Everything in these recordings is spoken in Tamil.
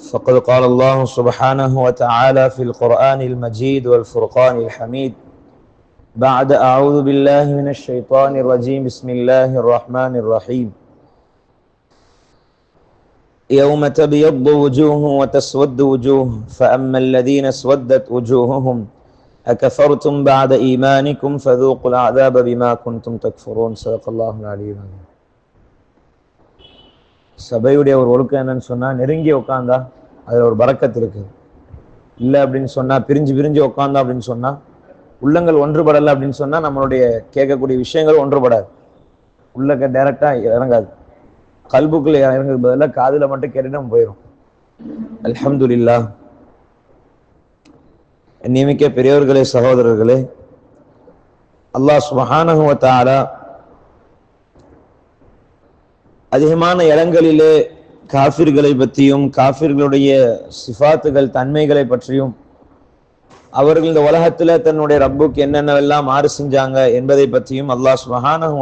فقد قال الله سبحانه وتعالى في القرآن المجيد والفرقان الحميد. بعد أعوذ بالله من الشيطان الرجيم. بسم الله الرحمن الرحيم. يوم تبيض وجوه وتسود وجوه فأما الذين اسودت وجوههم أكفرتم بعد إيمانكم فذوقوا العذاب بما كنتم تكفرون. صدق الله العلي العظيم. சபையுடைய ஒரு ஒழுக்கம் என்னன்னு சொன்னா நெருங்கி உட்காந்தா அதுல ஒரு பறக்கத்து இருக்கு. இல்லை அப்படின்னு சொன்னா பிரிஞ்சு பிரிஞ்சு உட்காந்தா அப்படின்னு சொன்னா உள்ளங்கள் ஒன்றுபடலை அப்படின்னு சொன்னா நம்மளுடைய கேட்கக்கூடிய விஷயங்கள் ஒன்றுபடாது. உள்ளக்க டைரக்டா இறங்காது. கல்புக்குள்ள இறங்குறது பதிலாக காதுல மட்டும் கேட்டுட்டு நம்ம போயிடும் அலமதுல்லா நியமிக்க பெரியவர்களே சகோதரர்களே அல்லாஹ் சுபஹானகுவத்தாலா அதிகமான இடங்களிலே காஃபிர்களை பற்றியும் காஃபிர்களுடைய சிஃபாத்துகள் தன்மைகளை பற்றியும் அவர்கள் இந்த உலகத்தில் தன்னுடைய ரப்புக்கு என்னென்னவெல்லாம் மாறு செஞ்சாங்க என்பதை பற்றியும் அல்லாஹ் சுபஹானஹு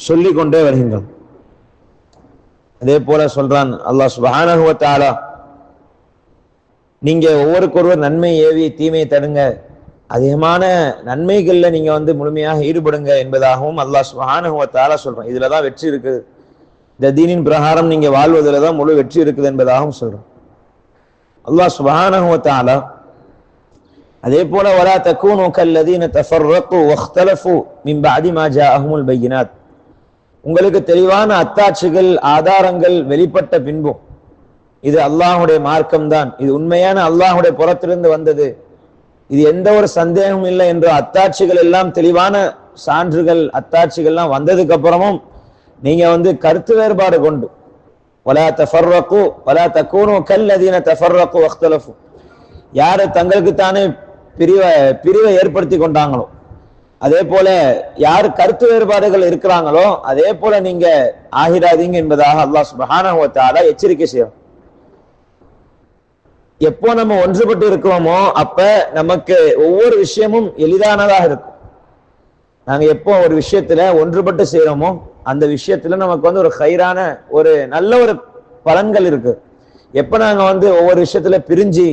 சொல்லி கொண்டே வருகின்றான். அதே போல சொல்றான் அல்லாஹ் சுபஹானஹு நீங்க ஒவ்வொருக்கொருவர் நன்மை ஏவி தீமையை தடுங்க. அதிகமான நன்மைகளில் நீங்கள் வந்து முழுமையாக ஈடுபடுங்க என்பதாகவும் அல்லாஹ் சுபஹானஹு சொல்கிறோம் இதில் தான் வெற்றி இருக்குது. இந்த தீனின் பிரகாரம் நீங்கள் வாழ்வதில் தான் முழு வெற்றி இருக்குது என்பதாகவும் சொல்கிறோம் அல்லாஹ் சுபஹானஹு அதே போல வரா தக்கூனு கல்லதீன தஃபர்ரக்கு வக்தலஃபு மின் அதிமாஜா அஹமுல் பையினாத். உங்களுக்கு தெளிவான அத்தாட்சிகள் ஆதாரங்கள் வெளிப்பட்ட பின்பும் இது அல்லாஹுடைய மார்க்கம் தான் இது உண்மையான அல்லாஹுடைய புறத்திலிருந்து வந்தது. இது எந்த ஒரு சந்தேகமும் இல்லை என்று அத்தாட்சிகள் எல்லாம் தெளிவான சான்றுகள் அத்தாட்சிகள்லாம் வந்ததுக்கு அப்புறமும் நீங்க வந்து கருத்து வேறுபாடு கொண்டு வலா தஃபர்ரகு வலா தக்கூனு கல்லதீன தஃபர்ரகு வக்தலஃபு யார் தங்களுக்கு தானே பிரிவை பிரிவை ஏற்படுத்தி கொண்டாங்களோ அதே போல யார் கருத்து வேறுபாடுகள் இருக்கிறாங்களோ அதே போல நீங்க ஆகிராதீங்க என்பதாக அல்லாஹ் சுபஹானஹு எச்சரிக்கை செய்யும் எப்போ நம்ம ஒன்றுபட்டு இருக்கிறோமோ அப்ப நமக்கு ஒவ்வொரு விஷயமும் எளிதானதாக இருக்கும். நாங்க எப்போ ஒரு விஷயத்துல ஒன்றுபட்டு செய்யறோமோ அந்த விஷயத்துல நமக்கு வந்து ஒரு ஹைரான ஒரு நல்ல ஒரு பலன்கள் இருக்கு. எப்ப நாங்க வந்து ஒவ்வொரு விஷயத்துல பிரிஞ்சு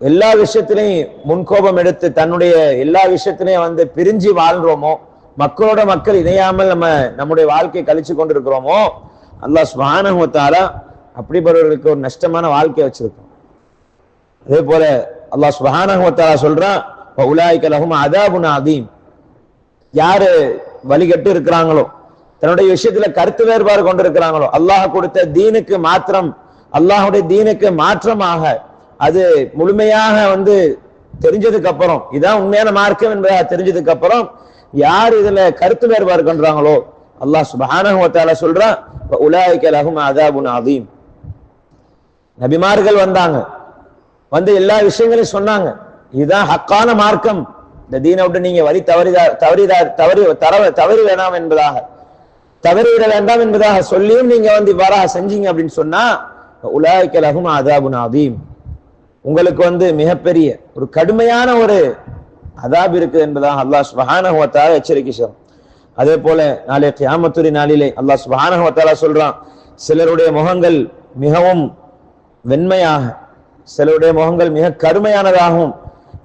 எல்லா விஷயத்திலையும் முன்கோபம் எடுத்து தன்னுடைய எல்லா விஷயத்திலையும் வந்து பிரிஞ்சு வாழ்றோமோ மக்களோட மக்கள் இணையாமல் நம்ம நம்முடைய வாழ்க்கையை கழிச்சு கொண்டு இருக்கிறோமோ அல்லாஹ் சுபானஹு அப்படிப்பட்டவர்களுக்கு ஒரு நஷ்டமான வாழ்க்கையை வச்சிருக்கோம். அதே போல அல்லாஹ் சுபஹானஹு சொல்றான் உலாய்க அதாபுன் அதீம் யாரு வழிகட்டு இருக்கிறாங்களோ தன்னுடைய விஷயத்துல கருத்து வேறுபாடு கொண்டு இருக்கிறாங்களோ அல்லாஹ் கொடுத்த தீனுக்கு மாத்திரம் அல்லாஹுடைய தீனுக்கு மாற்றமாக அது முழுமையாக வந்து தெரிஞ்சதுக்கு அப்புறம் இதான் உண்மையான மார்க்கம் என்பதாக தெரிஞ்சதுக்கு அப்புறம் யார் இதுல கருத்து வேறுபாடு கொண்டாங்களோ அல்லாஹ் சுபஹானஹு சொல்றான் உலாய்க்கலகும் அதாபுன் அதீம் நபிமார்கள் வந்தாங்க வந்து எல்லா விஷயங்களையும் சொன்னாங்க. இதுதான் ஹக்கான மார்க்கம். இந்த தீனை விட்டு நீங்க வழி தவறிதா தவறிதா தவறி தர தவறி வேணாம் என்பதாக. தவறிவிட வேண்டாம் என்பதாக சொல்லியும் நீங்க வந்து இவ்வாறாக செஞ்சீங்க அப்படின்னு சொன்னா உலாய்க்கலகும் அதாபுன் அதீம் உங்களுக்கு வந்து மிகப்பெரிய ஒரு கடுமையான ஒரு அதாப் இருக்கு என்பதாக அல்லாஹ் சுபஹானஹுவத்தால எச்சரிக்கை செய்யும் அதே போல நாளை கியாமத்துரி நாளிலே அல்லாஹ் சுபஹானஹுவத்தாலா சொல்றான் சிலருடைய முகங்கள் மிகவும் வெண்மையாக சிலருடைய முகங்கள் மிக கருமையானதாகவும்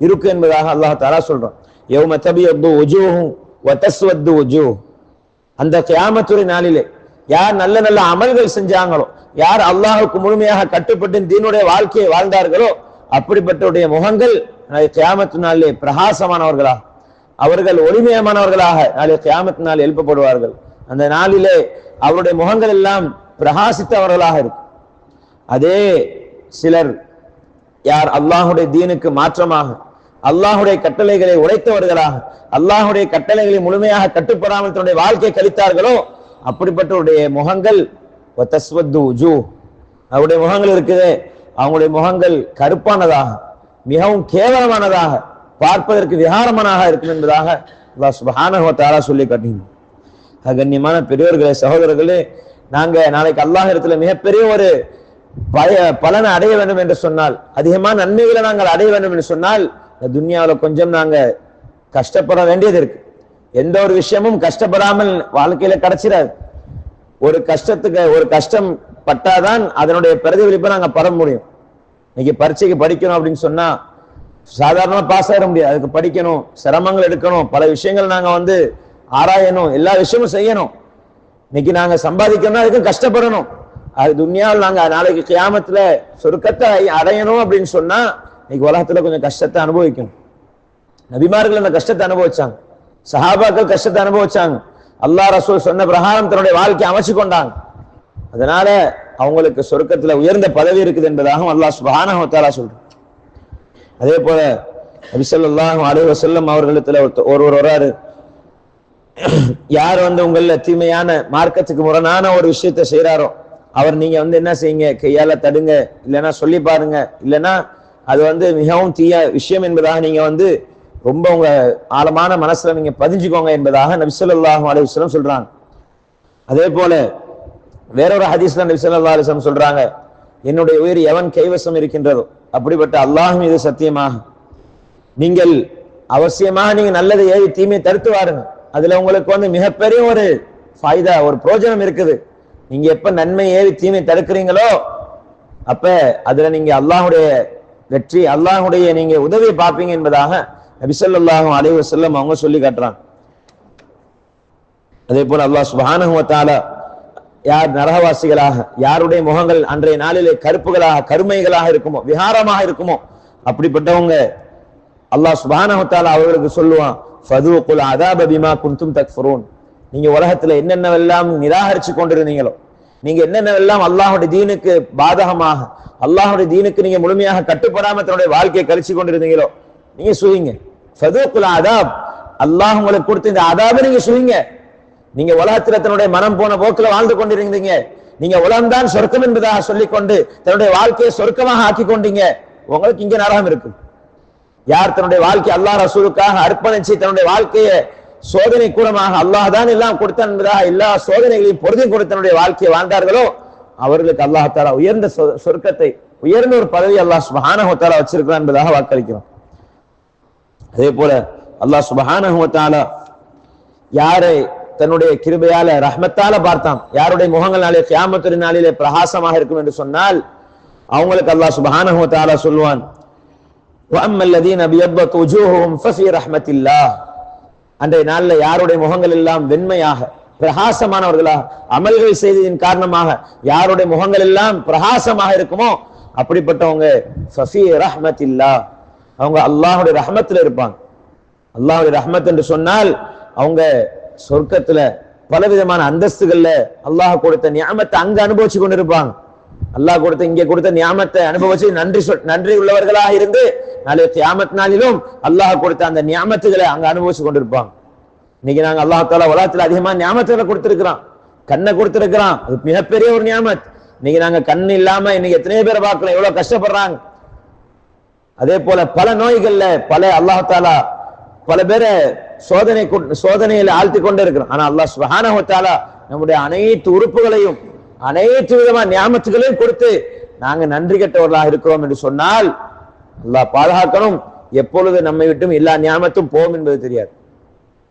இருக்கு என்பதாக அல்லாஹ் தாலா சொல்றான். யௌம தபியத்து உஜூஹும் வதஸ்வது உஜூஹ். அந்த கியாமத்துறை நாளிலே யார் நல்ல நல்ல அமல்கள் செஞ்சாங்களோ யார் அல்லாஹுக்கு முழுமையாக கட்டுப்பட்டு தீனுடைய வாழ்க்கையை வாழ்ந்தார்களோ அப்படிப்பட்டவருடைய முகங்கள் நாளை கியாமத்து நாளிலே பிரகாசமானவர்களாக அவர்கள் ஒளிமயமானவர்களாக நாளை கியாமத்து நாள் எழுப்பப்படுவார்கள். அந்த நாளிலே அவருடைய முகங்கள் எல்லாம் பிரகாசித்தவர்களாக இருக்கும். அதே சிலர் யார் அல்லாஹுடைய தீனுக்கு மாற்றமாக அல்லாஹுடைய கட்டளைகளை உடைத்தவர்களாக அல்லாஹுடைய கட்டளைகளை முழுமையாக கட்டுப்படாமல் தன்னுடைய வாழ்க்கை கழித்தார்களோ அப்படிப்பட்டவருடைய முகங்கள் அவருடைய முகங்கள் இருக்குது. அவங்களுடைய முகங்கள் கருப்பானதாக மிகவும் கேவலமானதாக பார்ப்பதற்கு விகாரமானதாக இருக்கும் என்பதாக அல்லாஹ் சொல்லி காட்டினோம் கண்ணியமான பெரியவர்களே சகோதரர்களே நாங்க நாளைக்கு அல்லாஹ் இடத்துல மிகப்பெரிய ஒரு பலனை அடைய வேண்டும் என்று சொன்னால் அதிகமான நன்மைகளை நாங்கள் அடைய வேண்டும் என்று சொன்னால் இந்த துன்யாவில் கொஞ்சம் நாங்க கஷ்டப்பட வேண்டியது இருக்கு. எந்த ஒரு விஷயமும் கஷ்டப்படாமல் வாழ்க்கையில கிடைச்சிடாது ஒரு கஷ்டத்துக்கு ஒரு கஷ்டம் பட்டாதான் அதனுடைய பிரதிபலிப்பை நாங்க பெற முடியும். இன்னைக்கு பரீட்சைக்கு படிக்கணும் அப்படின்னு சொன்னா சாதாரணமா பாஸ் ஆகிட முடியாது. அதுக்கு படிக்கணும் சிரமங்கள் எடுக்கணும் பல விஷயங்கள் நாங்க வந்து ஆராயணும் எல்லா விஷயமும் செய்யணும். இன்னைக்கு நாங்க சம்பாதிக்கணும்னா அதுக்கும் கஷ்டப்படணும். அது துன்யாவில் நாங்கள் நாளைக்கு கியாமத்தில் சொருக்கத்தை அடையணும் அப்படின்னு சொன்னால் இன்னைக்கு உலகத்தில் கொஞ்சம் கஷ்டத்தை அனுபவிக்கணும். நபிமார்கள் அந்த கஷ்டத்தை அனுபவிச்சாங்க. சஹாபாக்கள் கஷ்டத்தை அனுபவிச்சாங்க. அல்லாஹ் ரசூல் சொன்ன பிரகாரம் தன்னுடைய வாழ்க்கையை அமைச்சு கொண்டாங்க. அதனால அவங்களுக்கு சொர்க்கத்துல உயர்ந்த பதவி இருக்குது என்பதாகவும் அல்லாஹ் சுபஹானஹு வ சொல்கிறேன் அதே போல நபி அலுவ அலைஹி வஸல்லம் அவர்களிடத்துல ஒருவர் வராரு யார் வந்து உங்கள தீமையான மார்க்கத்துக்கு முரணான ஒரு விஷயத்தை செய்கிறாரோ அவர் நீங்க வந்து என்ன செய்யுங்க? கையால தடுங்க. இல்லைன்னா சொல்லி பாருங்க. இல்லைன்னா அது வந்து மிகவும் தீய விஷயம் என்பதாக நீங்க வந்து ரொம்ப உங்க ஆழமான மனசுல நீங்க பதிஞ்சுக்கோங்க என்பதாக நபிசல்லாஹும் அலிஸ்லம் அலைஹி சொல்றாங்க. அதே போல வேறொரு ஹதீஸ்ல நபி ஸல்லல்லாஹு சொல்கிறாங்க சொல்றாங்க. என்னுடைய உயிர் எவன் கைவசம் இருக்கின்றதோ அப்படிப்பட்ட அல்லாஹும் இது சத்தியமாக. நீங்கள் அவசியமாக நீங்க நல்லதை ஏவி தீமையை தடுத்து வாருங்க. அதுல உங்களுக்கு வந்து மிகப்பெரிய ஒரு ஃபாய்தா ஒரு பிரயோஜனம் இருக்குது. நீங்க எப்ப நன்மை ஏவி தீமை தடுக்கிறீங்களோ அப்ப அதுல நீங்க அல்லாஹ்வுடைய வெற்றி அல்லாஹுடைய நீங்க உதவியை பார்ப்பீங்க என்பதாக நபிசல்லாஹும் அலைவு செல்லம் அவங்க சொல்லி காட்டுறாங்க. அதே போல அல்லாஹ் சுபானுவத்தால யார் நரகவாசிகளாக யாருடைய முகங்கள் அன்றைய நாளிலே கருப்புகளாக கருமைகளாக இருக்குமோ விகாரமாக இருக்குமோ அப்படிப்பட்டவங்க அல்லாஹ் சுபானுவத்தால அவர்களுக்கு சொல்லுவான் ஃபதூகுல் அதாப பிமா குன்தும் தக்ஃபுரூன். நீங்க உலகத்துல என்னென்னவெல்லாம் நிராகரிச்சு கொண்டிருந்தீங்களோ நீங்க என்னென்னவெல்லாம் அல்லாஹுடைய தீனுக்கு பாதகமாக அல்லாஹுடைய தீனுக்கு நீங்க முழுமையாக கட்டுப்படாம தன்னுடைய வாழ்க்கையை கழிச்சு கொண்டிருந்தீங்களோ நீங்க சுயிங்க சதுக்குல அதாப். அல்லாஹ் உங்களுக்கு கொடுத்த இந்த அதாபை நீங்க சுவீங்க நீங்க உலகத்துல தன்னுடைய மனம் போன போக்குல வாழ்ந்து கொண்டிருந்தீங்க. நீங்க உலகம்தான் சொர்க்கம் என்பதாக சொல்லிக்கொண்டு தன்னுடைய வாழ்க்கையை சொர்க்கமாக ஆக்கி கொண்டீங்க. உங்களுக்கு இங்க நரகம் இருக்கு. யார் தன்னுடைய வாழ்க்கை அல்லாஹ் ரசூலுக்காக அர்ப்பணிச்சு தன்னுடைய வாழ்க்கையை சோதனை கூடமாக அல்லாஹ் தான் எல்லாம் கொடுத்தான் என்பதாக எல்லா சோதனைகளையும் பொருதி கொடுத்து தன்னுடைய வாழ்க்கையை வாழ்ந்தார்களோ அவர்களுக்கு அல்லாஹ் தாலா உயர்ந்த சொ- சொர்க்கத்தை உயர்ந்த ஒரு பதவி அல்லாஹ் சுபஹானஹு வ தஆலா வச்சிருக்கிறான் என்பதாக வாக்களிக்கிறோம் அதே போல அல்லாஹ் சுபஹானஹு வ தஆலா யாரை தன்னுடைய கிருபையால ரஹ்மத்தால பார்த்தான் யாருடைய முகங்கள் நாளே கியாமத்துடைய நாளிலே பிரகாசமாக இருக்கும் என்று சொன்னால் அவங்களுக்கு அல்லாஹ் சுபஹானஹு வ தஆலா சொல்லுவான் وَأَمَّا الَّذِينَ ابْيَضَّتْ وُجُوهُهُمْ فَفِي رَحْمَةِ اللَّهِ அன்றைய நாளில் யாருடைய முகங்கள் எல்லாம் வெண்மையாக பிரகாசமானவர்களாக அமல்கள் செய்ததின் காரணமாக யாருடைய முகங்கள் எல்லாம் பிரகாசமாக இருக்குமோ அப்படிப்பட்டவங்க ஃபஃபி ரஹ்மத்தில்லா. அவங்க அல்லாஹுடைய ரஹமத்தில் இருப்பாங்க. அல்லாஹுடைய ரஹமத் என்று சொன்னால் அவங்க சொர்க்கத்துல பலவிதமான அந்தஸ்துகள்ல அல்லாஹ் கொடுத்த நியாமத்தை அங்க அனுபவிச்சு கொண்டிருப்பாங்க. அல்லாஹ் கொடுத்த இங்க கொடுத்த நியாமத்தை அனுபவிச்சு நன்றி சொல் நன்றி உள்ளவர்களாக இருந்து நாளைய தியாமத் நாளிலும் அல்லாஹ் கொடுத்த அந்த நியாமத்துகளை அங்க அனுபவிச்சு கொண்டிருப்பாங்க. இன்னைக்கு நாங்க அல்லாஹ் தாலா உலகத்துல அதிகமா நியாமத்துகளை கொடுத்திருக்கிறோம். கண்ணை கொடுத்திருக்கிறான் அது மிகப்பெரிய ஒரு நியாமத். இன்னைக்கு நாங்க கண் இல்லாம இன்னைக்கு எத்தனையோ பேரை பார்க்கலாம் எவ்வளவு கஷ்டப்படுறாங்க. அதே போல பல நோய்கள்ல பல அல்லாஹ் தாலா பல பேரை சோதனை சோதனையில ஆழ்த்தி கொண்டு இருக்கிறோம் ஆனா அல்லாஹ் சுப்ஹானஹு நம்முடைய அனைத்து உறுப்புகளையும் அனைத்து விதமான நியாமத்துகளையும் கொடுத்து நாங்க நன்றி கெட்டவர்களாக இருக்கிறோம் என்று சொன்னால் அல்லாஹ் பாதுகாக்கணும். எப்பொழுது நம்மை விட்டும் எல்லா நியாமத்தும் போகும் என்பது தெரியாது.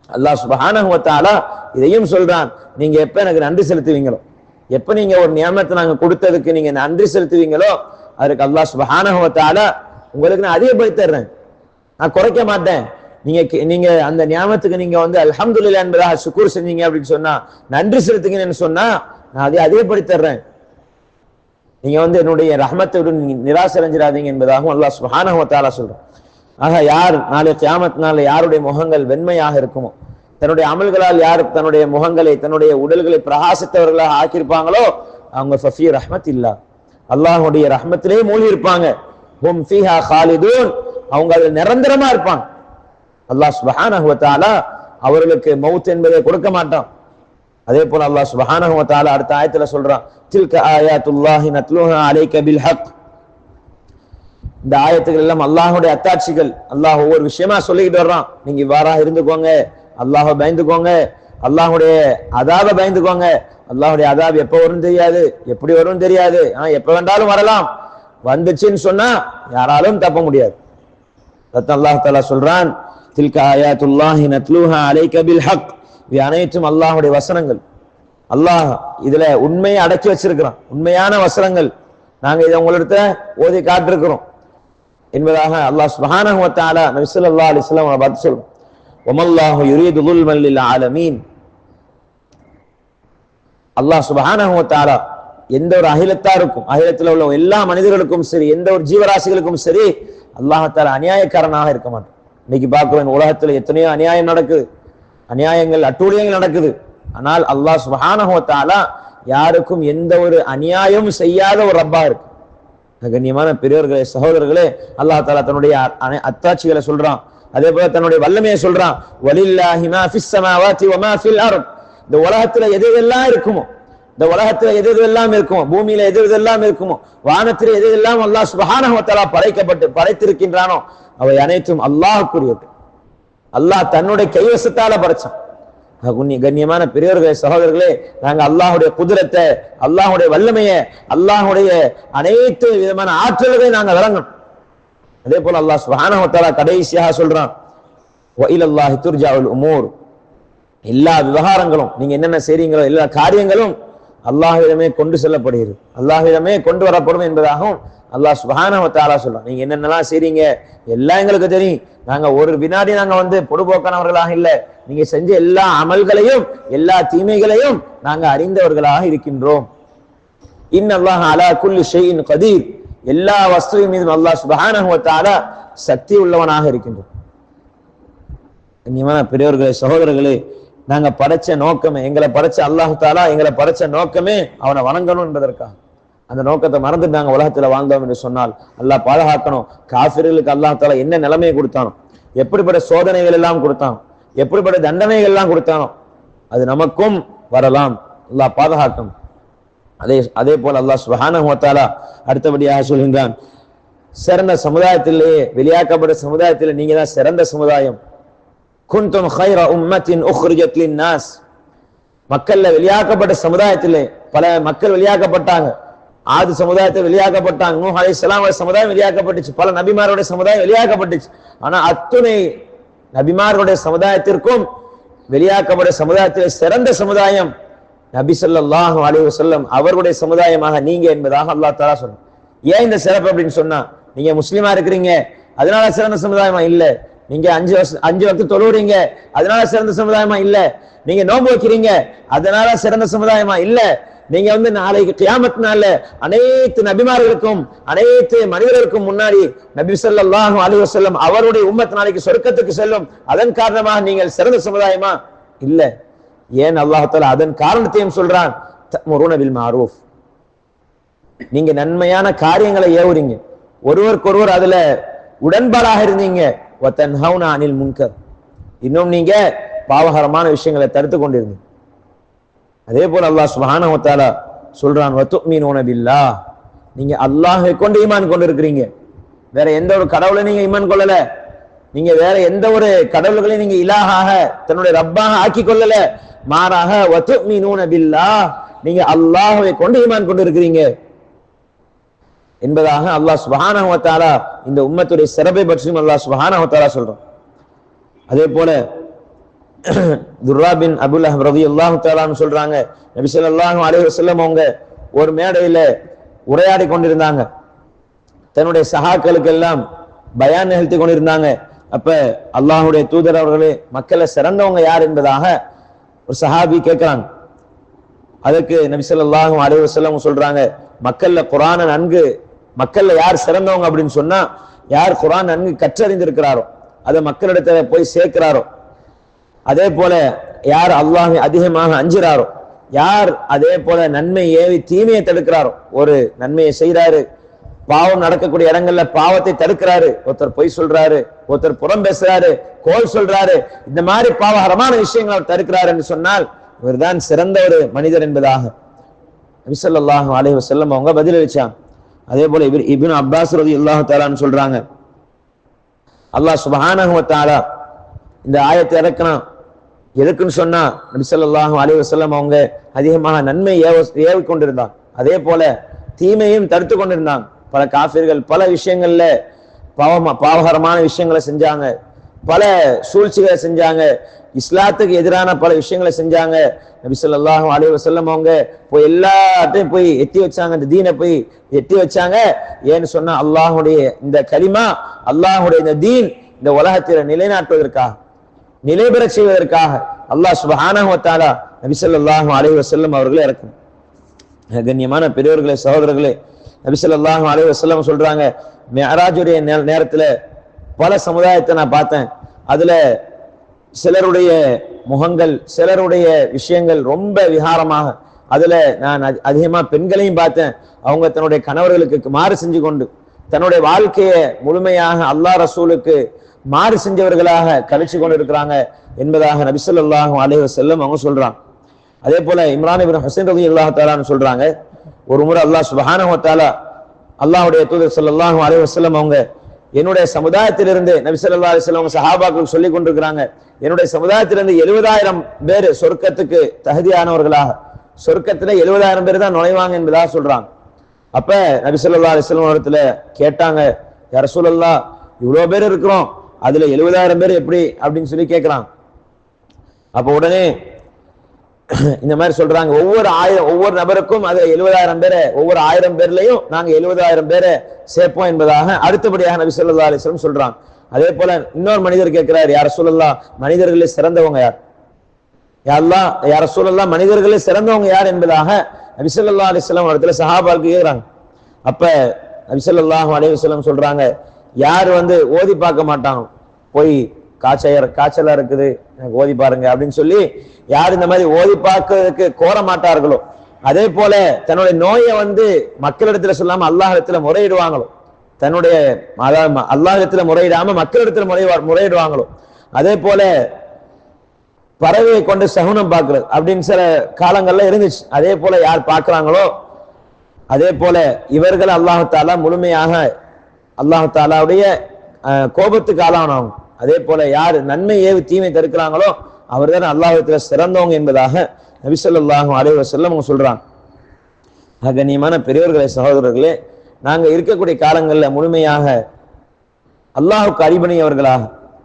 அல்லாஹ் சுப்ஹானஹு இதையும் சொல்றான். நீங்க எப்ப எனக்கு நன்றி செலுத்துவீங்களோ எப்ப நீங்க ஒரு நியமத்தை நாங்க கொடுத்ததுக்கு நீங்க நன்றி செலுத்துவீங்களோ அதுக்கு அல்லாஹ் சுப்ஹானஹு உங்களுக்கு நான் அதிகப்படுத்திடுறேன் நான் குறைக்க மாட்டேன். நீங்க நீங்க அந்த நியாமத்துக்கு நீங்க வந்து அல்ஹம்துலில்லாஹ் என்பதாக சுக்கூர் செஞ்சீங்க அப்படின்னு சொன்னா நன்றி செலுத்துங்கன்னு சொன்னா நான் அதை அதிகப்படுத்தி தர்றேன் நீங்க வந்து என்னுடைய ரஹமத்தை விட நீங்க என்பதாகவும் அல்லாஹ் சுப்ஹானஹு சொல்றேன். ஆக யார் நாளை கியாமத்தினால யாருடைய முகங்கள் வெண்மையாக இருக்குமோ தன்னுடைய அமல்களால் யார் தன்னுடைய முகங்களை தன்னுடைய உடல்களை பிரகாசித்தவர்களாக ஆக்கியிருப்பாங்களோ அவங்க ஃபஃபி ரஹ்மத் இல்லா அல்லாஹுடைய ரஹ்மத்திலே மூழ்கி இருப்பாங்க. ஹும் ஃபீஹா அவங்க அதில் நிரந்தரமா இருப்பாங்க. அல்லாஹ் சுப்ஹானஹு அவர்களுக்கு மவுத் என்பதை கொடுக்க மாட்டான். அதே போல அல்லாஹ் சுப்ஹானஹு வ அடுத்த ஆயத்துல சொல்றான் தில்க ஆயாத்துல்லாஹி நத்லூஹா அலைக பில் ஹக் இந்த ஆயத்துகள் எல்லாம் அல்லாஹுடைய அத்தாட்சிகள். அல்லாஹ் ஒவ்வொரு விஷயமா சொல்லிக்கிட்டு வர்றான். நீங்க இவ்வாறாக இருந்துக்கோங்க. அல்லாஹ பயந்துக்கோங்க. அல்லாஹுடைய அதாப பயந்துக்கோங்க. அல்லாஹுடைய அதாப் எப்ப வரும் தெரியாது. எப்படி வரும் தெரியாது. ஆனா எப்ப வேண்டாலும் வரலாம். வந்துச்சுன்னு சொன்னா யாராலும் தப்ப முடியாது. அதான் அல்லாஹ் தஆலா சொல்றான் தில்க ஆயாத்துல்லாஹி நத்லூஹா அலைக பில் ஹக் இவை அனைத்தும் அல்லாஹுடைய வசனங்கள். அல்லாஹ் இதுல உண்மையை அடக்கி வச்சிருக்கிறான். உண்மையான வசனங்கள். நாங்க இதை உங்களிடத்த ஓதி காட்டிருக்கிறோம். என்பதாக அல்லாஹ் சுப்ஹானஹு நபிசல் அல்லா நபி ஸல்லல்லாஹு பார்த்து சொல்லும். ஒமல்லாஹு யுரீது ظுல்மன் மல்லில் ஆலமீன். அல்லாஹ் சுப்ஹானஹு எந்த ஒரு அகிலத்தாருக்கும் அகிலத்தில் உள்ள எல்லா மனிதர்களுக்கும் சரி எந்த ஒரு ஜீவராசிகளுக்கும் சரி அல்லாஹத்தால அநியாயக்காரனாக இருக்க மாட்டான். இன்னைக்கு பார்க்கிறோம் உலகத்துல எத்தனையோ அநியாயம் நடக்குது. அநியாயங்கள் அட்டூழியங்கள் நடக்குது. ஆனால் அல்லாஹ் சுப்ஹானஹு யாருக்கும் எந்த ஒரு அநியாயமும் செய்யாத ஒரு ரப்பா இருக்கு. கண்ணியமான பெரியவர்களே சகோதரர்களே அல்லாஹ் தாலா தன்னுடைய அத்தாட்சிகளை சொல்றான். அதே போல தன்னுடைய வல்லமையை சொல்றான். இந்த உலகத்துல எது எதெல்லாம் இருக்குமோ இந்த உலகத்துல எது எதெல்லாம் இருக்குமோ பூமியில எது எதெல்லாம் இருக்குமோ வானத்துல எது எதெல்லாம் அல்லாஹ் சுப்ஹானஹு தஆலா படைக்கப்பட்டு படைத்திருக்கின்றானோ அவை அனைத்தும் அல்லாஹ்வுக்குரியது. அல்லாஹ் தன்னுடைய கைவசத்தால படைச்சான். கண்ணியமான பெரியவர்களே சகோதரர்களே நாங்க அல்லாஹ்வுடைய குதிரத்தை அல்லாஹுடைய வல்லமையை அல்லாஹுடைய அனைத்து விதமான ஆற்றல்களையும் நாங்க விளங்கணும் அதே போல அல்லாஹ் சுப்ஹானஹு கடைசியாக சொல்றான் வ இலல்லாஹி உமூர். எல்லா விவகாரங்களும் நீங்க என்னென்ன செய்றீங்களோ எல்லா காரியங்களும் அல்லாஹிடமே கொண்டு செல்லப்படுகிறது. அல்லாஹிடமே கொண்டு வரப்படும் என்பதாகவும் அல்லாஹ் சுகானவத்தாலா வ சொல்றான். நீங்க என்னென்னலாம் செய்றீங்க? எல்லாம் எங்களுக்கு தெரியும். நாங்க ஒரு வினாடி நாங்க வந்து பொதுபோக்கானவர்களாக இல்லை. நீங்க செஞ்ச எல்லா அமல்களையும் எல்லா தீமைகளையும் நாங்க அறிந்தவர்களாக இருக்கின்றோம். இன்னல்லாஹ் அலா குல்லி ஷெயின் கதீர். எல்லா வஸ்துவின் மீதும் அல்லாஹ் சுப்ஹானஹு சக்தி உள்ளவனாக இருக்கின்றோம். கண்ணியமான பெரியவர்களே சகோதரர்களே நாங்க படைச்ச நோக்கமே எங்களை படைச்ச அல்லாஹு தாலா எங்களை படைச்ச நோக்கமே அவனை வணங்கணும் என்பதற்காக. அந்த நோக்கத்தை மறந்துட்டு நாங்க உலகத்துல வாழ்ந்தோம் என்று சொன்னால் அல்லாஹ் பாதுகாக்கணும். காஃபிர்களுக்கு அல்லாஹால என்ன நிலைமையை கொடுத்தானோ எப்படிப்பட்ட சோதனைகள் எல்லாம் கொடுத்தானோ எப்படிப்பட்ட தண்டனைகள் எல்லாம் கொடுத்தானோ அது நமக்கும் வரலாம். அல்லாஹ் பாதுகாக்கணும். அதே அதே போல் அல்லாஹ் சுஹான ஹோத்தாலா அடுத்தபடியாக சொல்கின்றான் சிறந்த சமுதாயத்திலேயே வெளியாக்கப்பட்ட சமுதாயத்தில் நீங்க தான் சிறந்த சமுதாயம். குந்தும் ஹைர உம்மத்தின் உஹ்ரிஜத் நாஸ். மக்கள்ல வெளியாக்கப்பட்ட சமுதாயத்திலே பல மக்கள் வெளியாக்கப்பட்டாங்க. ஆது சமுதாயத்தை வெளியாக்கப்பட்டாங்க. நூ அலைஹிஸ்ஸலாம் சமுதாயம் வெளியாக்கப்பட்டுச்சு. பல நபிமாருடைய சமுதாயம் வெளியாக்கப்பட்டுச்சு. ஆனா அத்துணை நபிமார்களுடைய சமுதாயத்திற்கும் வெளியாக்கப்பட்ட சமுதாயத்திலே சிறந்த சமுதாயம் நபி சொல்லாஹு அலைஹி வஸல்லம் அவருடைய சமுதாயமாக நீங்க என்பதாக அல்லாஹ் தாலா சொன்ன ஏன் இந்த சிறப்பு அப்படின்னு சொன்னா நீங்க முஸ்லீமா இருக்கிறீங்க அதனால சிறந்த சமுதாயமா இல்ல. நீங்க அஞ்சு வருஷம் அஞ்சு வருஷம் தொழுவுறீங்க அதனால சிறந்த சமுதாயமா இல்ல. நீங்க நோன்பு வைக்கிறீங்க அதனால சிறந்த சமுதாயமா இல்ல. நீங்க வந்து நாளைக்கு கியாமத் நாள்ல அனைத்து நபிமார்களுக்கும் அனைத்து மனிதர்களுக்கும் முன்னாடி நபி சொல்லாஹும் அலைஹி செல்லும் அவருடைய உம்மத் நாளைக்கு சொர்க்கத்துக்கு செல்லும். அதன் காரணமாக நீங்கள் சிறந்த சமுதாயமா? இல்ல. ஏன் அல்லாஹால அதன் காரணத்தையும் சொல்றான். முருணவில் மாரூஃப். நீங்க நன்மையான காரியங்களை ஏவுறீங்க. ஒருவருக்கொருவர் அதுல உடன்பாடாக இருந்தீங்க. ஒத்தன் ஹவுனா அனில் முன்கர். இன்னும் நீங்க பாவகரமான விஷயங்களை தடுத்து கொண்டிருந்தீங்க. அதே போல அல்லாஹ் சுப்ஹானஹு சொல்றான் வத்து மீன் உணவில்லா நீங்க அல்லாஹை கொண்டு ஈமான் கொண்டு இருக்கிறீங்க வேற எந்த ஒரு கடவுளை நீங்க ஈமான் கொள்ளல. நீங்க வேற எந்த ஒரு கடவுள்களையும் நீங்க இலாஹாக தன்னுடைய ரப்பாக ஆக்கி கொள்ளல. மாறாக வத்துமினூன பில்லாஹ். நீங்க அல்லாஹை கொண்டு ஈமான் கொண்டு இருக்கிறீங்க என்பதாக அல்லாஹ் சுப்ஹானஹு இந்த உம்மத்துடைய சிறப்பை பற்றியும் அல்லாஹ் சுப்ஹானஹு சொல்றோம் அதே போல துர்ரா பின் அபுல் அஹப் ரலியல்லாஹு தாலான்னு சொல்றாங்க நபி ஸல்லல்லாஹு அலைஹி வஸல்லம் அவங்க ஒரு மேடையில உரையாடி கொண்டிருந்தாங்க. தன்னுடைய சகாக்களுக்கு எல்லாம் பயான் நிகழ்த்தி கொண்டிருந்தாங்க. அப்ப அல்லாஹுடைய தூதர் அவர்களே மக்களை சிறந்தவங்க யார் என்பதாக ஒரு சஹாபி கேட்கிறாங்க அதுக்கு நபிசல்லாஹும் ஸல்லல்லாஹு அலைஹி சொல்றாங்க மக்கள்ல குரான நன்கு மக்கள்ல யார் சிறந்தவங்க அப்படின்னு சொன்னா யார் குரான் நன்கு கற்றறிந்திருக்கிறாரோ அதை மக்களிடத்துல போய் சேர்க்கிறாரோ அதே போல யார் அல்லாஹை அதிகமாக அஞ்சுறாரோ யார் அதே போல நன்மை ஏவி தீமையை தடுக்கிறாரோ ஒரு நன்மையை செய்யறாரு பாவம் நடக்கக்கூடிய இடங்கள்ல பாவத்தை தடுக்கிறாரு. ஒருத்தர் பொய் சொல்றாரு ஒருத்தர் புறம் பேசுறாரு கோல் சொல்றாரு. இந்த மாதிரி பாவகரமான விஷயங்களை தடுக்கிறாரு என்று சொன்னால் இவர்தான் சிறந்த ஒரு மனிதர் என்பதாக. நபி ஸல்லல்லாஹு அலைஹி வஸல்லம் அவங்க பதிலளிச்சான் அதே போல இவர் இபின் அப்பாஸ் ரலியல்லாஹு தாலான்னு சொல்றாங்க. அல்லாஹ் சுபானகம் தாலா இந்த ஆயத்தை இறக்கணும் எதுக்குன்னு சொன்னா நபிசல்லாஹும் அலி வசல்லம் அவங்க அதிகமாக நன்மை ஏவ ஏவி கொண்டிருந்தாங்க அதே போல தீமையும் தடுத்து கொண்டிருந்தாங்க பல காஃபிர்கள் பல விஷயங்கள்ல பாவமா பாவகரமான விஷயங்களை செஞ்சாங்க. பல சூழ்ச்சிகளை செஞ்சாங்க. இஸ்லாத்துக்கு எதிரான பல விஷயங்களை செஞ்சாங்க. நபி ஸல்லல்லாஹு அலைஹி வஸல்லம் அவங்க போய் எல்லாத்தையும் போய் எட்டி வச்சாங்க. இந்த தீனை போய் எட்டி வச்சாங்க. ஏன்னு சொன்னா அல்லாஹுடைய இந்த கலிமா அல்லாஹுடைய இந்த தீன் இந்த உலகத்தில் நிலைநாட்டுவதற்காக. நிலை செய்வதற்காக அல்லாஹ் சுப்ஹானஹு வ அலைஹி வசல்லம் அவர்களை இறக்கும். கண்ணியமான பெரியவர்களே சகோதரர்களே நபி அலைஹி வசல்லம் சொல்றாங்க மேராஜுடைய நேரத்துல பல சமுதாயத்தை நான் பார்த்தேன். அதுல சிலருடைய முகங்கள் சிலருடைய விஷயங்கள் ரொம்ப விகாரமாக அதுல நான் அதி- அதிகமா பெண்களையும் பார்த்தேன். அவங்க தன்னுடைய கணவர்களுக்கு மாறு செஞ்சு கொண்டு தன்னுடைய வாழ்க்கையை முழுமையாக அல்லாஹ் ரசூலுக்கு மாறு செஞ்சவர்களாக கழிச்சு கொண்டு இருக்கிறாங்க என்பதாக நபிசல்லாஹும் ஸல்லல்லாஹு அலைஹி அவங்க சொல்றாங்க. அதே போல இம்ரான் இவர் ஹசன் ரவி அல்லாஹ் தாலான்னு சொல்றாங்க. ஒரு முறை அல்லாஹ் சுப்ஹானஹு அல்லாஹுடைய அல்லாஹ்வுடைய தூதர் ஸல்லல்லாஹு அலைஹி செல்லும் அவங்க என்னுடைய சமுதாயத்திலிருந்து நபிசல்லா ஸல்லல்லாஹு அவங்க சஹாபாக்கள் சொல்லி கொண்டிருக்கிறாங்க. என்னுடைய சமுதாயத்திலிருந்து எழுபதாயிரம் பேர் சொர்க்கத்துக்கு தகுதியானவர்களாக சொர்க்கத்துல எழுபதாயிரம் பேர் தான் நுழைவாங்க என்பதாக சொல்றாங்க. அப்ப நபிசல்லா ஸல்லல்லாஹு இடத்துல கேட்டாங்க யார சூழல்லா இவ்வளோ பேர் இருக்கிறோம். அதுல எழுபதாயிரம் பேர் எப்படி அப்படின்னு சொல்லி கேட்குறான் அப்ப உடனே இந்த மாதிரி சொல்றாங்க. ஒவ்வொரு ஆயிரம் ஒவ்வொரு நபருக்கும் அது எழுபதாயிரம் பேரை ஒவ்வொரு ஆயிரம் பேர்லயும் நாங்க எழுபதாயிரம் பேரை சேர்ப்போம் என்பதாக அடுத்தபடியாக நபி சொல்லா அலிஸ்லம் சொல்றாங்க அதே போல இன்னொரு மனிதர் கேட்கிறார் யார சொல்லலாம் மனிதர்களே சிறந்தவங்க யார்? யாரெல்லாம் யார சொல்லலாம் மனிதர்களே சிறந்தவங்க யார்? என்பதாக நபிசல்லா அலிஸ்லாம் இடத்துல சஹாபாவுக்கு கேட்கிறாங்க அப்ப நபி ஸல்லல்லாஹு சொல்றாங்க யார் வந்து ஓதி பார்க்க மாட்டாங்க போய் காய்ச்சல் காய்ச்சலா இருக்குது எனக்கு ஓதி பாருங்க அப்படின்னு சொல்லி யார் இந்த மாதிரி ஓதி பார்க்கறதுக்கு கோர மாட்டார்களோ? அதே போல தன்னுடைய நோயை வந்து மக்களிடத்துல சொல்லாம அல்லாஹிடத்துல முறையிடுவாங்களோ? தன்னுடைய அல்லாஹிடத்துல முறையிடாம மக்களிடத்துல முறை முறையிடுவாங்களோ? அதே போல பறவையை கொண்டு சகுனம் பார்க்கிறது அப்படின்னு சில காலங்கள்ல இருந்துச்சு. அதே போல யார் பார்க்குறாங்களோ? அதே போல இவர்கள் அல்லாஹு முழுமையாக அல்லாஹு தாலாவுடைய கோபத்துக்கு ஆளானவங்க. அதே போல யார் நன்மை ஏவு தீமை தடுக்கிறாங்களோ அவர்தான் அல்லாஹத்துல சிறந்தவங்க என்பதாக நபிசல்லாஹும் ஸல்லல்லாஹு செல்லம் அவங்க சொல்றாங்க. அகணியமான பெரியவர்களே சகோதரர்களே நாங்கள் இருக்கக்கூடிய காலங்களில் முழுமையாக அல்லாஹுக்கு அடிபணியவர்களாக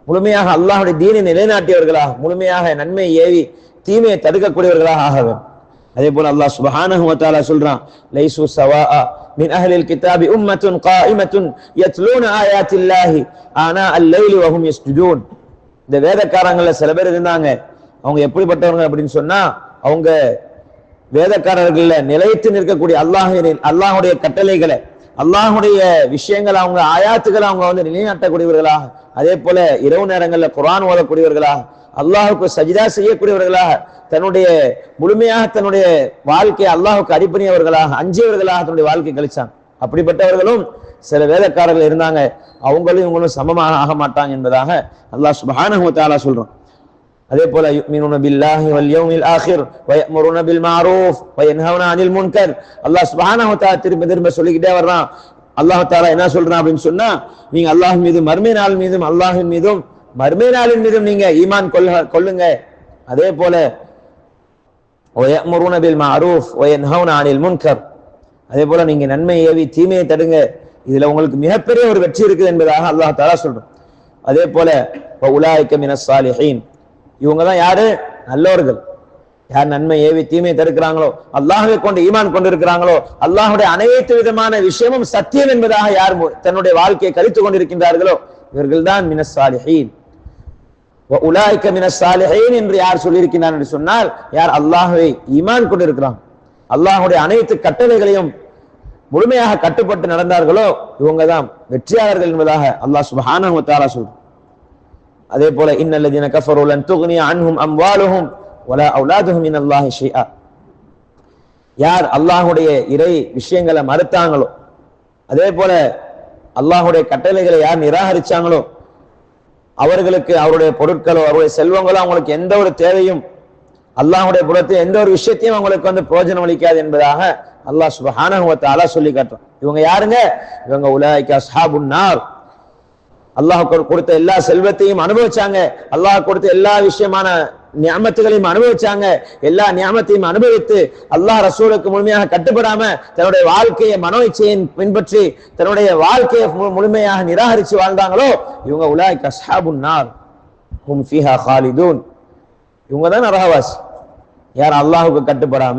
முழுமையாக அல்லாஹுடைய தீனை நிலைநாட்டியவர்களாக முழுமையாக நன்மை ஏவி தீமையை தடுக்கக்கூடியவர்களாக ஆக வேண்டும். அதே போல அல்லாஹ் சுபஹானஹு வ சொல்றான் லைசு சவா மின் أهل கிதாபி أمة قائمة يتلون آيات الله آناء الليل وهم يسجدون. இந்த வேதக்காரங்களை சில பேர் இருந்தாங்க. அவங்க எப்படிப்பட்டவங்க அப்படின்னு சொன்னா அவங்க வேதக்காரர்கள நிலைத்து நிற்கக்கூடிய அல்லாஹின் அல்லாஹுடைய கட்டளைகளை அல்லாஹுடைய விஷயங்கள் அவங்க ஆயாத்துக்களை அவங்க வந்து நிலைநாட்டக்கூடியவர்களாக அதே போல இரவு நேரங்களில் குரான் ஓதக்கூடியவர்களாக அல்லாஹுக்கு சஜிதா செய்யக்கூடியவர்களாக தன்னுடைய முழுமையாக தன்னுடைய வாழ்க்கையை அல்லாஹுக்கு அடிப்பணியவர்களாக அஞ்சியவர்களாக தன்னுடைய வாழ்க்கை கழிச்சாங்க. அப்படிப்பட்டவர்களும் சில வேதக்காரர்கள் இருந்தாங்க. அவங்களும் இவங்களும் சமமாக ஆக மாட்டாங்க என்பதாக அல்லாஹ் சுப்ஹானஹு வ சொல்றான். அதே போல யுமினுன பில்லாஹி வல் யௌமில் ஆখির வயமுருன பில் மஅரூஃப் அனில் முன்கர். அல்லாஹ் சுப்ஹானஹு தஆலா திரும்ப திரும்ப சொல்லிக்கிட்டே வர்றான். அல்லாஹ் என்ன சொல்றான் அப்படின்னு சொன்னா நீங்க அல்லாஹ் மீதும் மர்மை நாள் மீதும் அல்லாஹின் மீதும் மறுமை நாளின் மீதும் நீங்க ஈமான் கொள்ள கொள்ளுங்க. அதே போல முருணபில் பில் மஅரூஃப் வயன்ஹவுன அனில் முன்கர். அதே போல நீங்க நன்மை ஏவி தீமையை தடுங்க. இதுல உங்களுக்கு மிகப்பெரிய ஒரு வெற்றி இருக்குது என்பதாக அல்லாஹ் தஆலா சொல்றோம் அதே போல உலாய்க்க மினஸ் சாலிஹீன். இவங்க தான் யாரு? நல்லவர்கள் யார் நன்மை ஏவி தீமையை தடுக்கிறாங்களோ அல்லாஹை கொண்டு ஈமான் கொண்டு இருக்கிறாங்களோ அல்லாஹ்வுடைய அனைத்து விதமான விஷயமும் சத்தியம் என்பதாக யார் தன்னுடைய வாழ்க்கையை கழித்து கொண்டிருக்கின்றார்களோ இவர்கள் தான் மினசாலிஹீன் உலாய்க்க மின சாலிஹேன் என்று யார் சொல்லியிருக்கிறார் என்று சொன்னால் யார் அல்லாஹுவை ஈமான் கொண்டிருக்கிறான். அல்லாஹுடைய அனைத்து கட்டளைகளையும் முழுமையாக கட்டுப்பட்டு நடந்தார்களோ இவங்க தான் வெற்றியாளர்கள் என்பதாக அல்லாஹ் சுப்ஹானஹு வ தஆலா சொல்றான். அதே போல இன்னல்லதீன கஃபரு லன் துக்னி அன்ஹும் அம்வாலுஹும் வலா அவுலாதுஹும் மினல்லாஹி ஷைஆ. யார் அல்லாஹுடைய இறை விஷயங்களை மறுத்தாங்களோ அதே போல அல்லாஹுடைய கட்டளைகளை யார் நிராகரிச்சாங்களோ அவர்களுக்கு அவருடைய பொருட்களோ அவருடைய செல்வங்களோ அவங்களுக்கு எந்த ஒரு தேவையும் அல்லாஹுடைய புறத்தில் எந்த ஒரு விஷயத்தையும் அவங்களுக்கு வந்து பிரயோஜனம் அளிக்காது என்பதாக அல்லாஹ் சுப்ஹானஹு வ சொல்லி காட்டுறான். இவங்க யாருங்க? இவங்க உலாய்க்க அஸ்ஹாபுன் அல்லாஹ் கொடுத்த எல்லா செல்வத்தையும் அனுபவிச்சாங்க. அல்லாஹ் கொடுத்த எல்லா விஷயமான நியமத்துகளையும் அனுபவிச்சாங்க. எல்லா நியமத்தையும் அனுபவித்து அல்லாஹ் ரசூலுக்கு முழுமையாக கட்டுப்படாம தன்னுடைய வாழ்க்கையை மனோ இச்சையை பின்பற்றி தன்னுடைய வாழ்க்கையை மு- முழுமையாக நிராகரித்து வாழ்ந்தாங்களோ இவங்க உலாய் கஸ்ஹாபுன் ஹும் ஃபீஹா ஹாலிதூன். இவங்க தான் நரகவாசி. யார் அல்லாஹுக்கு கட்டுப்படாம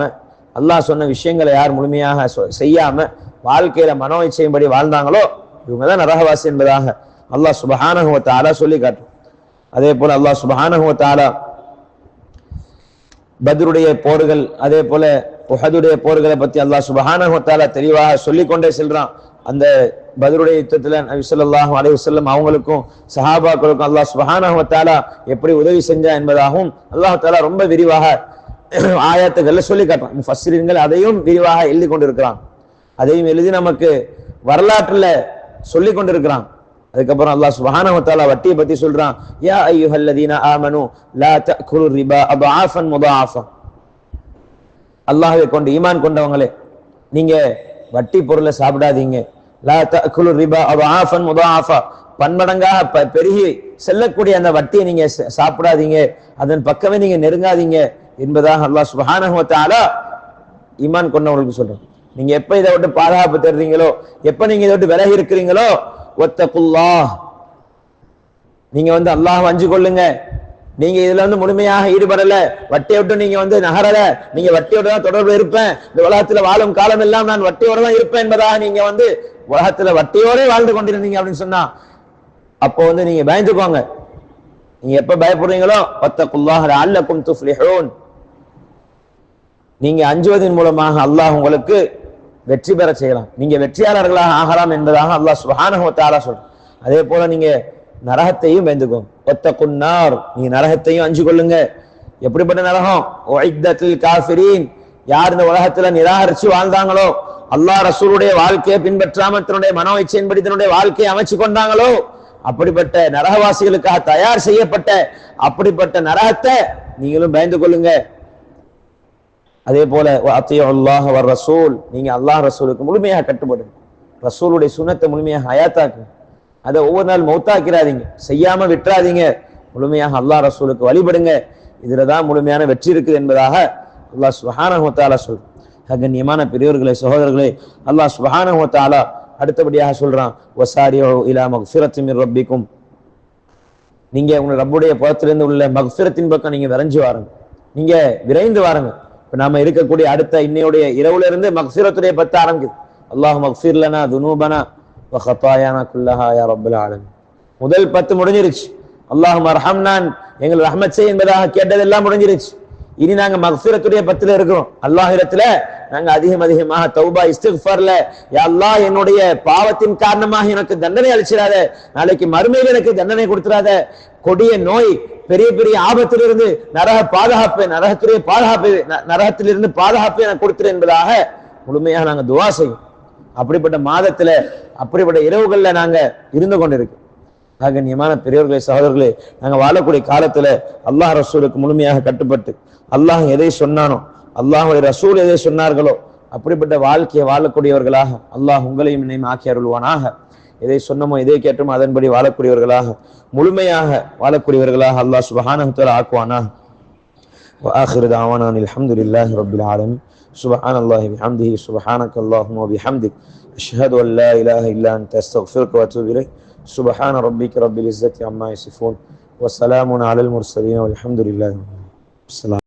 அல்லாஹ் சொன்ன விஷயங்களை யார் முழுமையாக சொ- செய்யாம வாழ்க்கையில மனோ இச்சையின்படி வாழ்ந்தாங்களோ இவங்க தான் நரகவாசி என்பதாக அல்லாஹ் சுபஹானஹு வ சொல்லி காட்டும். அதே போல அல்லாஹ் சுபஹானஹு வ பத்ருடைய போர்கள் அதே போல உஹதுடைய போர்களை பத்தி அல்லாஹ் சுபஹானஹு தெளிவாக சொல்லி கொண்டே செல்றான். அந்த பத்ருடைய யுத்தத்துல நபி ஸல்லல்லாஹு அலைஹி அவங்களுக்கும் சஹாபாக்களுக்கும் அல்லாஹ் சுபஹானஹு எப்படி உதவி செஞ்சா என்பதாகவும் அல்லாஹ் தாலா ரொம்ப விரிவாக ஆயத்துக்கள்ல சொல்லி காட்டுறான். முஃபஸ்ஸிரீன்கள் அதையும் விரிவாக எழுதி கொண்டிருக்கிறான். அதையும் எழுதி நமக்கு வரலாற்றுல சொல்லி கொண்டிருக்கிறான். அதுக்கப்புறம் அல்லாஹ் சுபஹானவத்தாலா வட்டியை பத்தி சொல்றான். யா ஐயுஹல்லதீன ஆமனு லா த தக்குலு ரிபா அபாஃபன் முதாஃபன். அல்லாஹை கொண்டு ஈமான் கொண்டவங்களே நீங்க வட்டி பொருளை சாப்பிடாதீங்க. லா த தக்குலு ரிபா அபாஃபன் முதாஃபா. பன்மடங்காக பெருகி செல்லக்கூடிய அந்த வட்டியை நீங்க சாப்பிடாதீங்க. அதன் பக்கமே நீங்க நெருங்காதீங்க என்பதாக அல்லாஹ் சுபஹானஹுவத்தாலா ஈமான் கொண்டவங்களுக்கு சொல்றேன். நீங்க எப்ப இதை விட்டு பாதுகாப்பு தருறீங்களோ எப்ப நீங்க இதை விட்டு விலகி இருக்கிறீங்களோ ஒத்தகுல்லாஹ். நீங்க வந்து அல்லாஹ் அஞ்சு கொள்ளுங்க. நீங்க இதுல வந்து முழுமையாக ஈடுபடல. வட்டியை விட்டு நீங்க வந்து நகரல. நீங்க வட்டியோட தான் தொடர்பு இருப்பேன். இந்த உலகத்துல வாழும் காலம் எல்லாம் நான் வட்டியோட தான் இருப்பேன் என்பதாக நீங்க வந்து உலகத்துல வட்டியோட வாழ்ந்து கொண்டிருந்தீங்க அப்படின்னு சொன்னா அப்போ வந்து நீங்க பயந்துக்கோங்க. நீங்க எப்ப பயப்படுறீங்களோ ஒத்தகுல்லாஹ் அல்லக்கும் துஃப்லிஹூன். நீங்க அஞ்சுவதன் மூலமாக அல்லாஹ் உங்களுக்கு வெற்றி பெற செய்யலாம். நீங்க வெற்றியாளர்களாக ஆகலாம் என்பதாக அல்லாஹ் சுப்ஹானஹு சொல்றோம் அதே போல நீங்க நரகத்தையும் பயந்துக்கோங்க ஒத்த குன்னார் நீங்க நரகத்தையும் அஞ்சு கொள்ளுங்க. எப்படிப்பட்ட நரகம்? உஇத்தத்தில் காஃபிரீன். யார் இந்த உலகத்துல நிராகரிச்சு வாழ்ந்தாங்களோ? அல்லாஹ் ரசூலுடைய வாழ்க்கையை பின்பற்றாம தன்னுடைய மனோ இச்சையின்படி தன்னுடைய வாழ்க்கையை அமைச்சு கொண்டாங்களோ? அப்படிப்பட்ட நரகவாசிகளுக்காக தயார் செய்யப்பட்ட அப்படிப்பட்ட நரகத்தை நீங்களும் பயந்து கொள்ளுங்க. அதே போல அத்தியோ வர் ரசூல். நீங்க அல்லாஹ் ரசூலுக்கு முழுமையாக கட்டுப்படுங்க ரசூலுடைய சுனத்தை முழுமையாக ஹயாத்தாக்குங்க அதை ஒவ்வொரு நாள் மௌத்தாக்கிறாதீங்க. செய்யாம விட்டுறாதீங்க. முழுமையாக அல்லாஹ் ரசூலுக்கு வழிபடுங்க. இதுல தான் முழுமையான வெற்றி இருக்குது என்பதாக அல்லாஹ் சுஹானஹத்தாலா சொல் தஆலா கண்ணியமான பெரியவர்களே சகோதரர்களே அல்லாஹ் சுஹானஹத்தாலா அடுத்தபடியாக சொல்றான் ஒசாரியோ இலா மக்ஃபிரத்தி ரப்பிக்கும். நீங்க உங்க ரப்புடைய புறத்திலிருந்து உள்ள மக்ஃபிரத்தின் பக்கம் நீங்க விரைஞ்சு வாருங்க. நீங்க விரைந்து வாருங்க. இப்போ நாம இருக்கக்கூடிய அடுத்த இன்னையுடைய இரவுல இருந்து மக்சீரத்துடைய பத்து ஆரம்பிக்குது. அல்லாஹ் மக்சீர்லனா துனூபனா ஹத்தாயானா குல்லஹா யா ரப்பல் ஆலமீன். முதல் பத்து முடிஞ்சிருச்சு. அல்லாஹ் மர்ஹம்னான் எங்கள் எங்களை செய் என்பதாக கேட்டதெல்லாம் முடிஞ்சிருச்சு. இனி நாங்க மக்ஃபிரத்துடைய பத்துல இருக்கிறோம். அல்லாஹிடத்துல நாங்க அதிகம் அதிகமாக தௌபா இஸ்திக்ஃபார்ல யா அல்லாஹ் என்னுடைய பாவத்தின் காரணமாக எனக்கு தண்டனை அளிச்சிடாத நாளைக்கு மறுமையில் எனக்கு தண்டனை கொடுத்துடாத கொடிய நோய் பெரிய பெரிய ஆபத்திலிருந்து நரக பாதுகாப்பு நரகத்துடைய பாதுகாப்பு ந- நரகத்திலிருந்து பாதுகாப்பை நான் கொடுத்துறேன் என்பதாக முழுமையாக நாங்கள் துவா செய்யும் அப்படிப்பட்ட மாதத்துல அப்படிப்பட்ட இரவுகள்ல நாங்க இருந்து கொண்டிருக்கோம். கண்ணியமான பெரியவர்களே சகோதரர்களே நாங்கள் வாழக்கூடிய காலத்துல அல்லாஹ் ரசூலுக்கு முழுமையாக கட்டுப்பட்டு அல்லாஹ் எதை சொன்னானோ அல்லாஹுடைய ரசூல் எதை சொன்னார்களோ அப்படிப்பட்ட வாழ்க்கையை வாழக்கூடியவர்களாக அல்லாஹ் உங்களையும் என்னையும் ஆக்கி அருள்வானாக. எதை சொன்னமோ எதை கேட்டோமோ அதன்படி வாழக்கூடியவர்களாக முழுமையாக வாழக்கூடியவர்களாக அல்லாஹ் சுபஹானஹு வ தஆலா ஆக்குவானாக وآخر دعوانا أن الحمد لله رب العالمين سبحان الله بحمده سبحانك اللهم وبحمدك أشهد أن لا إله إلا أنت أستغفرك وأتوب إليك سبحان ربك رب العزة عما يصفون وسلام على المرسلين والحمد لله رب العالمين السلام